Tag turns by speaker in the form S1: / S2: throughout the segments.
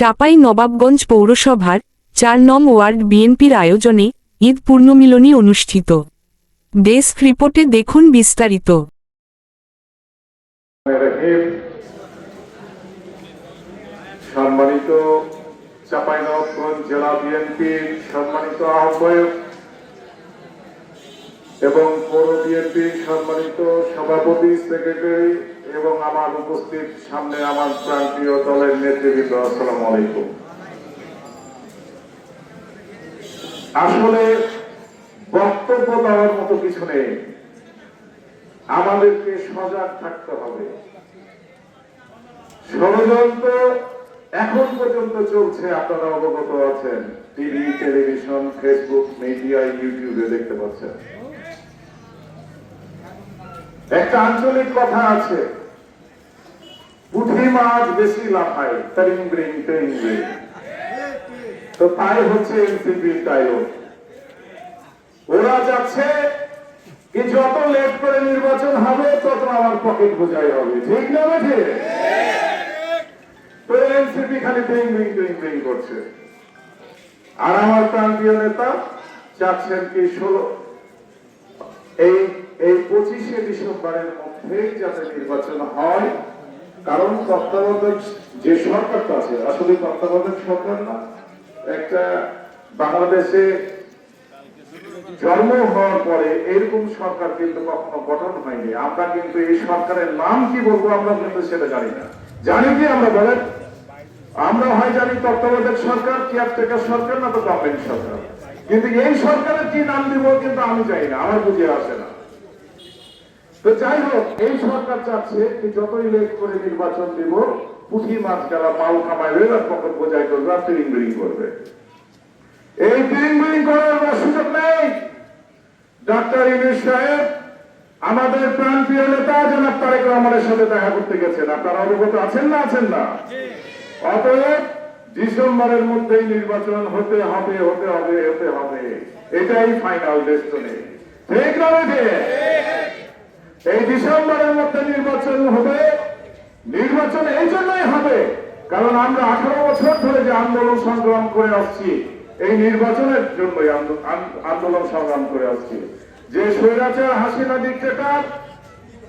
S1: চাপাই নবাবগঞ্জ পৌরসভার চার নং ওয়ার্ড বিএনপির আয়োজনে ঈদ পূর্ণমিলনী অনুষ্ঠিত। ডেস্ক রিপোর্টে দেখুন বিস্তারিত।
S2: সম্মানিত চাঁপাইনবাবগঞ্জ জেলা বিএনপির সম্মানিত আহ্বায়ক এবং পৌর বিএনপির সম্মানিত সভাপতি, সেক্রেটারি এবং আমার উপস্থিত সামনে আমার প্রান্তীয় দলের নেতৃবৃন্দ, আসসালামু আলাইকুম। আসলে বক্তব্য দেওয়ার মতো কিছু নেই। আমাদেরকে সজাগ থাকতে হবে। ষড়যন্ত্র এখন পর্যন্ত চলছে, আপনারা অবগত আছেন। টিভি, টেলিভিশন, ফেসবুক, মিডিয়া, ইউটিউবে দেখতে পাচ্ছেন। একটা আঞ্চলিক কথা আছে। পুঁটি বেশি লাফায় তরিং ব্রিং তরিং ব্রিং। তো তাই হচ্ছে এনসিপির ডায়লগ ওরা যাচ্ছে কি যত লেট করে নির্বাচন হবে, তত আমার পকেট বোঝাই হবে। ঠিক না বেঠে? তো এনসিপি খালি ব্রিং ব্রিং ব্রিং ব্রিং করছে। আর আমার প্রান্তীয় নেতা চাচ্ছেন কি ষোলো? এই এই পঁচিশে ডিসেম্বরের মধ্যেই যাতে নির্বাচন হয় কারণ তত্ত্বাবধায়ক যে সরকারটা আছে, আসলে তত্ত্বাবধায়ক সরকার না, একটা বাংলাদেশে জন্ম হওয়ার পরে এরকম সরকার কিন্তু কখনো গঠন হয়নি। আমরা কিন্তু এই সরকারের নাম কি বলব আমরা কিন্তু সেটা জানি না। জানি কি আমরা বলেন? আমরা হয় জানি তত্ত্বাবধায়ক সরকার কেয়ারটেকার সরকার না তো গভর্নমেন্ট সরকার। কিন্তু এই সরকারের কি নাম দিব কিন্তু আমি জানি না, আমার বুঝে আসে না। তো যাই হোক এই সরকার চাচ্ছে কি যতই লেট করে নির্বাচন দিব পুঁথি মাছ গেলা মাল কামাইবে আর পকেট বোঝাই করবে আর তিরিং বিরিং করবে। এই তিরিং বিরিং করার সুযোগ নেই। ডাক্তার ইউনুস সাহেব আমাদের প্রাণ প্রিয় নেতা জনাব তারেক রহমানের সাথে দেখা করতে গেছেন। আপনারা অবগত আছেন না আছেন না? অতএব ডিসেম্বরের মধ্যেই নির্বাচন হতে হবে হতে হবে হতে হবে। এটাই ফাইনাল ডেস্টনে ঠিক না এই ডিসেম্বরের মধ্যে নির্বাচন হবে। নির্বাচন এই জন্যই হবে, কারণ আমরা আঠারো বছর ধরে যে আন্দোলন সংগ্রাম করে আসছি, এই নির্বাচনের জন্যই আন্দোলন সংগ্রাম করে আসছি। যে স্বৈরাচার হাসিনা ডিক্টেটার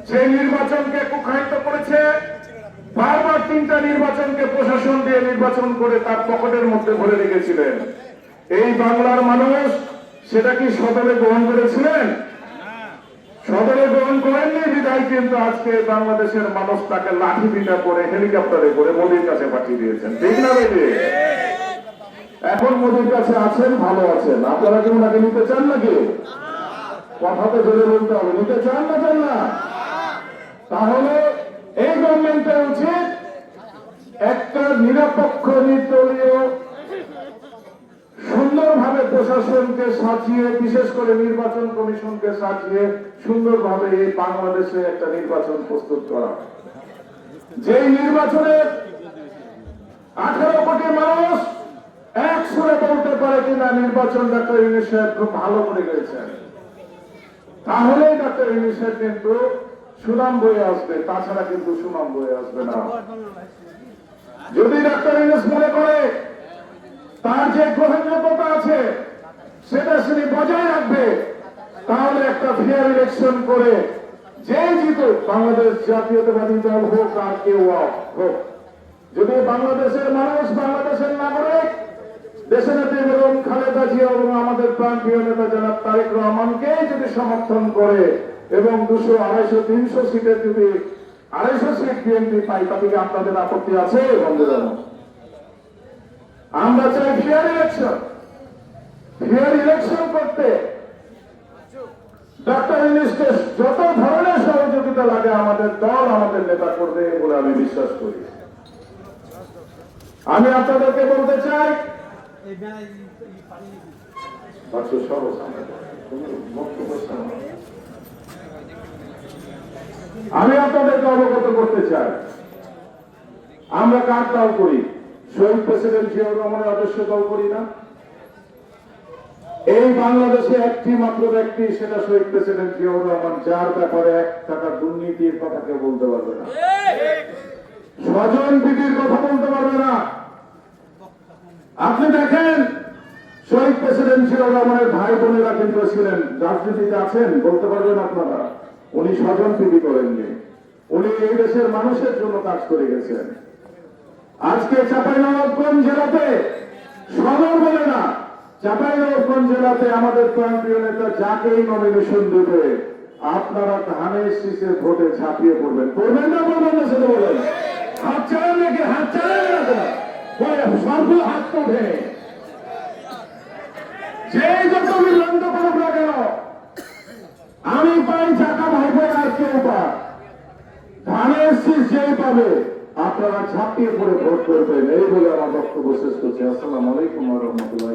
S2: যে নির্বাচনকে কুখায়িত করেছে, বারবার তিনটা নির্বাচনকে প্রশাসন দিয়ে নির্বাচন করে তার পকেটের মধ্যে ভরে রেখেছিলেন। এই বাংলার মানুষ, সেটা কি সদরে গ্রহণ করেছিলেন? সদরে গ্রহণ করেননি, বিদায় কিন্তু আজকে বাংলাদেশের মানুষ তাকে লাঠি পিটা করে হেলিকপ্টারে করে মোদীর কাছে পাঠিয়ে দিয়েছেন। ঠিক না এখন মোদীর কাছে আছেন, ভালো আছেন। আপনারা কি ওনাকে নিতে চান নাকি? কথাতে জোরে বলতে হবে। নিতে চান না চান না? তাহলে এই গভর্নমেন্টের উচিত একটা নিরপেক্ষ নির্দলীয় প্রশাসনকে সাজিয়ে, বিশেষ করে নির্বাচন কমিশনকে সাজিয়ে সুন্দরভাবে এই বাংলাদেশে একটা নির্বাচন প্রস্তুত করা। যেই নির্বাচনে আঠারো কোটি মানুষ এক সুরে বলতে পারে কিনা, নির্বাচন ডাক্তার ইউনিস সাহেব খুব ভালো করে গেছেন তাহলেই ডাক্তার ইউনিস সাহেব কিন্তু সুনাম বয়ে আসবে, তাছাড়া কিন্তু সুনাম বয়ে আসবে না। যদি ডাক্তার ইউনিস মনে করে, তার যে গ্রহণযোগ্যতা আছে সেটা তিনি বজায় রাখবে তাহলে একটা ফেয়ার ইলেকশন করে যে জিতুক বাংলাদেশ জাতীয়তাবাদী দল হোক আর কেউ হোক যদি বাংলাদেশের মানুষ বাংলাদেশের নাগরিক দেশের নেত্রী বেগম খালেদা জিয়া এবং আমাদের প্রান্তীয় নেতা জনাব তারেক রহমানকে যদি সমর্থন করে এবং দুশো আড়াইশো তিনশো সিটের যদি আড়াইশো সিট বিএনপি পাই তাতে আপনাদের আপত্তি আছে? বন্ধুরা আমরা চাই ফেয়ার ইলেকশন ফেয়ার ইলেকশন করতে ডক্টর ইউনিসকে যত ধরনের সহযোগিতা লাগে আমাদের দল, আমাদের নেতা করবে বলে আমি বিশ্বাস করি। আমি আপনাদেরকে বলতে চাই। আমি আপনাদেরকে অবগত করতে চাই, আমরা কার দল করি? শহীদ প্রেসিডেন্ট জিয়াউর রহমানের আদর্শ দল করি না? এই বাংলাদেশে একটি মাত্র ব্যক্তি, সেটা শহীদ প্রেসিডেন্ট জিয়াউর রহমান, যার ব্যাপারে এক টাকা দুর্নীতির কথা কেউ বলতে পারবে না। স্বজন বিধির কথা বলতে পারবে না। আপনি দেখেন, শহীদ প্রেসিডেন্ট জিয়াউর রহমানের ভাই বোনেরা কিন্তু ছিলেন, রাজনীতিতে আছেন, বলতে পারবেন আপনারা। উনি স্বজন প্রীতি করেননি। উনি এই দেশের মানুষের জন্য কাজ করে গেছেন। আজকে চাঁপাইনবাবগঞ্জ জেলাতে চাঁপাইনবাবগঞ্জ জেলাতে আমাদের প্রান্তীয় নেতা যাকেই নমিনেশন দেবে আপনারা ধানের শীষের ভোটে ঝাঁপিয়ে পড়বেন। করবেন না করবেন না সেটা বলেন হাত চালান নাকি হাত চালান না? বলে, হাত তো ওঠে যেই যত বিভ্রান্ত করুক না কেন আমি পাই চাকা ভাইপো আর কেউ পাক ধানের শীষ যেই পাবে আপনারা ঝাঁপিয়ে পড়ে ভোট করবেন এই বলে আমার বক্তব্য শেষ করছি। আসসালামু আলাইকুম রহমতুল্লাহ